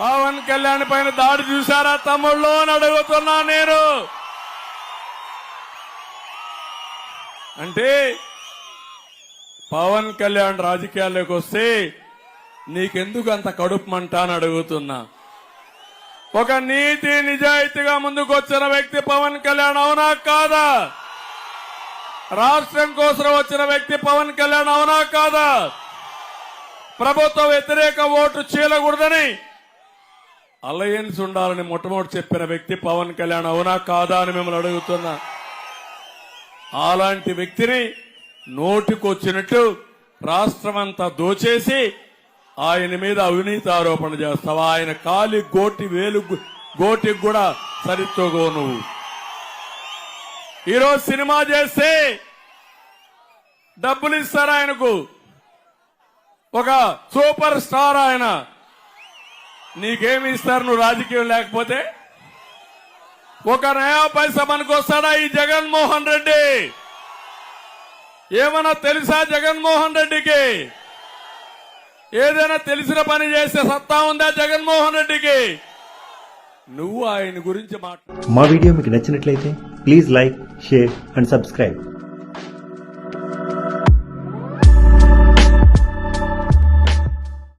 పవన్ కళ్యాణ్ పైన దాడి చూశారా తమ్ముళ్ళు అని అడుగుతున్నా నేను. అంటే పవన్ కళ్యాణ్ రాజకీయాల్లోకి వస్తే నీకెందుకు అంత కడుపు మంట అని అడుగుతున్నా. ఒక నీతి నిజాయితీగా ముందుకు వచ్చిన వ్యక్తి పవన్ కళ్యాణ్ అవునా కాదా? రాష్ట్రం కోసం వచ్చిన వ్యక్తి పవన్ కళ్యాణ్ అవునా కాదా? ప్రభుత్వ వ్యతిరేక ఓటు చీలకూడదని అలయన్స్ ఉండాలని మొట్టమొదటి చెప్పిన వ్యక్తి పవన్ కళ్యాణ్ అవునా కాదా అని మిమ్మల్ని అడుగుతున్నా. అలాంటి వ్యక్తిని నోటికొచ్చినట్టు రాష్ట్రమంతా దోచేసి ఆయన మీద అవినీతి ఆరోపణ చేస్తావా? ఆయన కాలి గోటి వేలు గోటికి కూడా సరితోగో నువ్వు. ఈరోజు సినిమా చేస్తే డబ్బులు ఇస్తారు ఆయనకు. ఒక సూపర్ స్టార్ ఆయన నీకేమి ఇస్తారు నువ్వు రాజకీయం లేకపోతే? ఒక నయా పైసా మనకు వస్తాడా ఈ జగన్మోహన్ రెడ్డి? ఏమన్నా తెలుసా జగన్మోహన్ రెడ్డికి? ఏదైనా తెలిసిన పని చేస్తే సత్తా ఉందా జగన్మోహన్ రెడ్డికి? నువ్వు ఆయన గురించి మాట్లాడు మా వీడియో మీకు నచ్చినట్లయితే please like share and subscribe.